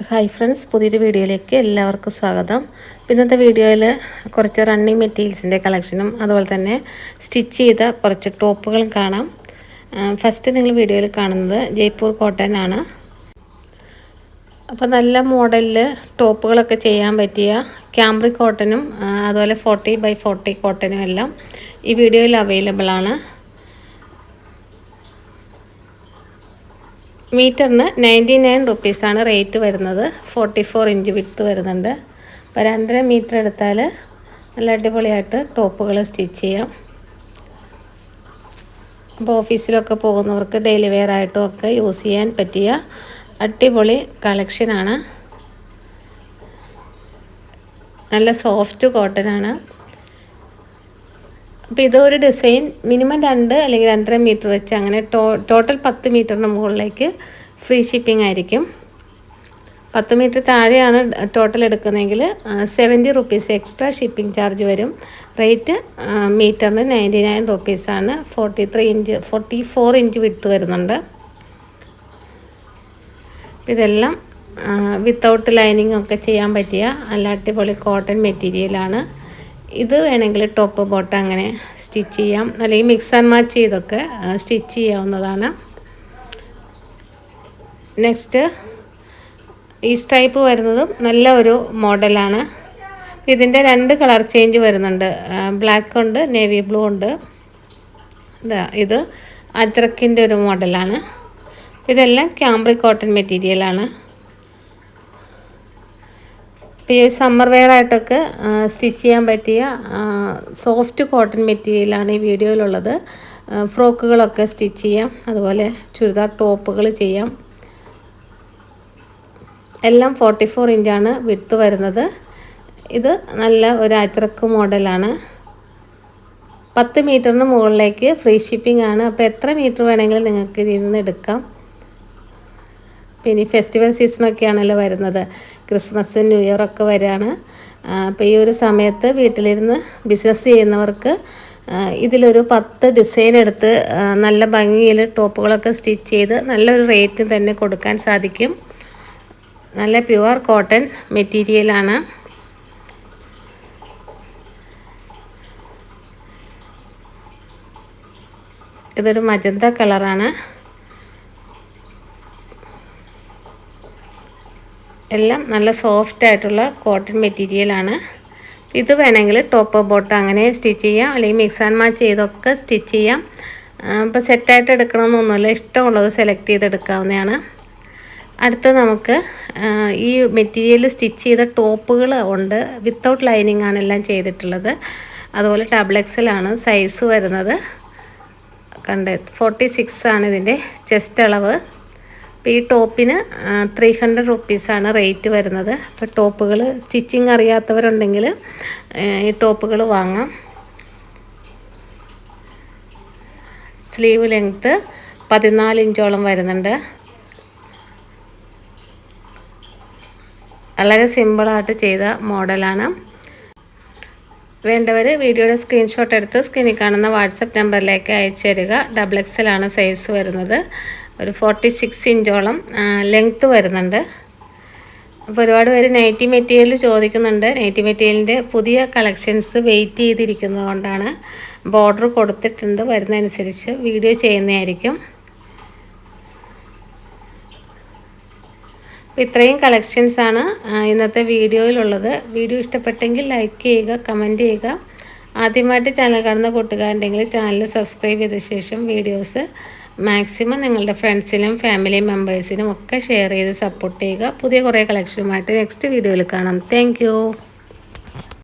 Hi friends പുതിയൊരു വീഡിയോയിലേക്ക് എല്ലാവർക്കും സ്വാഗതം. ഇന്നത്തെ വീഡിയോയിൽ കുറച്ച് റണ്ണിങ് മെറ്റീരിയൽസിന്റെ കളക്ഷനും അതുപോലെ തന്നെ സ്റ്റിച്ച് ചെയ്ത കുറച്ച് ടോപ്പുകളും കാണാം. ഫസ്റ്റ് നിങ്ങൾ വീഡിയോയിൽ കാണുന്നത് ജയ്പൂർ കോട്ടൺ ആണ്. അപ്പോൾ നല്ല മോഡലിൽ ടോപ്പുകളൊക്കെ ചെയ്യാൻ പറ്റിയ ക്യാമ്പ്രി കോട്ടനും അതുപോലെ ഫോർട്ടി ബൈ ഫോർട്ടി കോട്ടനും എല്ലാം ഈ വീഡിയോയിൽ അവൈലബിൾ ആണ്. മീറ്ററിന് നയന്റി നയൻ റുപ്പീസാണ് റേറ്റ് വരുന്നത്. ഫോർട്ടി ഫോർ ഇഞ്ച് വിത്ത് വരുന്നുണ്ട്. അപ്പോൾ രണ്ടര മീറ്റർ എടുത്താൽ നല്ല അടിപൊളിയായിട്ട് ടോപ്പുകൾ സ്റ്റിച്ച് ചെയ്യാം. അപ്പോൾ ഓഫീസിലൊക്കെ പോകുന്നവർക്ക് ഡെയിലി വെയർ ആയിട്ടും ഒക്കെ യൂസ് ചെയ്യാൻ പറ്റിയ അടിപൊളി കളക്ഷനാണ് നല്ല സോഫ്റ്റ് കോട്ടൺ ആണ് അപ്പോൾ ഇതൊരു ഡിസൈൻ മിനിമം രണ്ട് അല്ലെങ്കിൽ രണ്ടര മീറ്റർ വെച്ച് അങ്ങനെ ടോട്ടൽ പത്ത് മീറ്ററിന് മുകളിലേക്ക് ഫ്രീ ഷിപ്പിംഗ് ആയിരിക്കും. പത്ത് മീറ്റർ താഴെയാണ് ടോട്ടൽ എടുക്കുന്നതെങ്കിൽ seventy rupees extra shipping charge വരും. റേറ്റ് മീറ്ററിന് നയന്റി നയൻ റുപ്പീസാണ് forty three inch forty four inch width വരുന്നുണ്ട്. ഇതെല്ലാം വിത്തൗട്ട് ലൈനിങ് ഒക്കെ ചെയ്യാൻ പറ്റിയ നല്ല അടിപൊളി കോട്ടൺ മെറ്റീരിയലാണ് ഇത് വേണമെങ്കിൽ ടോപ്പ് ബോട്ട് അങ്ങനെ സ്റ്റിച്ച് ചെയ്യാം. അല്ലെങ്കിൽ മിക്സ് ആൻഡ് മാച്ച് ചെയ്തൊക്കെ സ്റ്റിച്ച് ചെയ്യാവുന്നതാണ്. നെക്സ്റ്റ് ഈ സ്ട്രൈപ്പ് വരുന്നതും നല്ല ഒരു മോഡലാണ് ഇതിന്റെ രണ്ട് കളർ ചേഞ്ച് വരുന്നുണ്ട്. ബ്ലാക്ക് ഉണ്ട് നേവി ബ്ലൂ ഉണ്ട്. ഇത് അജ്രക്കിന്റെ ഒരു മോഡലാണ് ഇതെല്ലാം ക്യാമ്പ്രി കോട്ടൺ മെറ്റീരിയലാണ് ഈ സമ്മർ വെയർ ആയിട്ടൊക്കെ സ്റ്റിച്ച് ചെയ്യാൻ പറ്റിയ സോഫ്റ്റ് കോട്ടൺ മെറ്റീരിയലാണ് ഈ വീഡിയോയിലുള്ളത്. ഫ്രോക്കുകളൊക്കെ സ്റ്റിച്ച് ചെയ്യാം. അതുപോലെ ചുരിദാർ ടോപ്പുകൾ ചെയ്യാം. എല്ലാം ഫോർട്ടി ഫോർ ഇഞ്ചാണ് വിട്ട് വരുന്നത്. ഇത് നല്ല ഒരു അച്ചറക്ക് മോഡലാണ് പത്ത് മീറ്ററിന് മുകളിലേക്ക് ഫ്രീ ഷിപ്പിംഗ് ആണ്. അപ്പോൾ എത്ര മീറ്റർ വേണമെങ്കിലും നിങ്ങൾക്ക് ഇതിൽ നിന്ന് എടുക്കാം. പിന്നെ ഫെസ്റ്റിവൽ സീസണൊക്കെയാണല്ലോ വരുന്നത്. ക്രിസ്മസ് ന്യൂ ഇയർ ഒക്കെ വരികയാണ് അപ്പോൾ ഈ ഒരു സമയത്ത് വീട്ടിലിരുന്ന് ബിസിനസ് ചെയ്യുന്നവർക്ക് ഇതിലൊരു പത്ത് ഡിസൈൻ എടുത്ത് നല്ല ഭംഗിയിൽ ടോപ്പുകളൊക്കെ സ്റ്റിച്ച് ചെയ്ത് നല്ലൊരു റേറ്റ് തന്നെ കൊടുക്കാൻ സാധിക്കും. നല്ല പ്യുവർ കോട്ടൺ മെറ്റീരിയലാണ് ഇതൊരു മജന്ത കളറാണ്. എല്ലാം നല്ല സോഫ്റ്റ് ആയിട്ടുള്ള കോട്ടൺ മെറ്റീരിയലാണ് ഇത് വേണമെങ്കിൽ ടോപ്പ് ബോട്ട് അങ്ങനെ സ്റ്റിച്ച് ചെയ്യാം. അല്ലെങ്കിൽ മിക്സ് ആൻഡ് മാച്ച് ചെയ്തൊക്കെ സ്റ്റിച്ച് ചെയ്യാം. അപ്പോൾ സെറ്റായിട്ട് എടുക്കണമെന്നൊന്നുമില്ല. ഇഷ്ടമുള്ളത് സെലക്ട് ചെയ്തെടുക്കാവുന്നതാണ് അടുത്ത് നമുക്ക് ഈ മെറ്റീരിയൽ സ്റ്റിച്ച് ചെയ്ത ടോപ്പുകൾ ഉണ്ട്. വിത്തൗട്ട് ലൈനിങ് ആണ് എല്ലാം ചെയ്തിട്ടുള്ളത്. അതുപോലെ ഡബിൾ സൈസ് വരുന്നത്. കണ്ട് ഫോർട്ടി സിക്സ് ആണ് ഇതിന്റെ ചെസ്റ്റ് അളവ്. ഈ ടോപ്പിന് ത്രീ ഹൺഡ്രഡ് റുപ്പീസാണ് റേറ്റ് വരുന്നത്. അപ്പോൾ ടോപ്പുകൾ സ്റ്റിച്ചിങ് അറിയാത്തവരുണ്ടെങ്കിൽ ഈ ടോപ്പുകൾ വാങ്ങാം. സ്ലീവ് ലെങ്ത്ത് പതിനാല് ഇഞ്ചോളം വരുന്നുണ്ട്. വളരെ സിമ്പിളായിട്ട് ചെയ്ത മോഡലാണ് വേണ്ടവർ വീഡിയോയുടെ സ്ക്രീൻഷോട്ട് എടുത്ത് സ്ക്രീനിൽ കാണുന്ന വാട്സപ്പ് നമ്പറിലേക്ക് അയച്ചു തരിക. ഡബിൾ എക്സലാണ് സൈസ് വരുന്നത്. ഒരു ഫോർട്ടി സിക്സ് ഇഞ്ചോളം ലെങ്ത്ത് വരുന്നുണ്ട്. അപ്പോൾ ഒരുപാട് പേര് നൈറ്റി മെറ്റീരിയൽ ചോദിക്കുന്നുണ്ട്. നൈറ്റി മെറ്റീരിയലിന്റെ പുതിയ കളക്ഷൻസ് വെയിറ്റ് ചെയ്തിരിക്കുന്നത് കൊണ്ടാണ് ബോർഡർ കൊടുത്തിട്ടുണ്ട്. വരുന്നതനുസരിച്ച് വീഡിയോ ചെയ്യുന്നതായിരിക്കും. അപ്പോൾ ഇത്രയും കളക്ഷൻസാണ് ഇന്നത്തെ വീഡിയോയിലുള്ളത്. വീഡിയോ ഇഷ്ടപ്പെട്ടെങ്കിൽ ലൈക്ക് ചെയ്യുക കമന്റ് ചെയ്യുക. ആദ്യമായിട്ട് ചാനൽ കാണുന്ന കൂട്ടുകാരുണ്ടെങ്കിൽ ചാനൽ സബ്സ്ക്രൈബ് ചെയ്ത ശേഷം വീഡിയോസ് മാക്സിമം നിങ്ങളുടെ ഫ്രണ്ട്സിനും ഫാമിലി മെമ്പേഴ്സിനും ഒക്കെ ഷെയർ ചെയ്ത് സപ്പോർട്ട് ചെയ്യുക. പുതിയ കുറേ കളക്ഷനുമായിട്ട് നെക്സ്റ്റ് വീഡിയോയിൽ കാണാം. താങ്ക്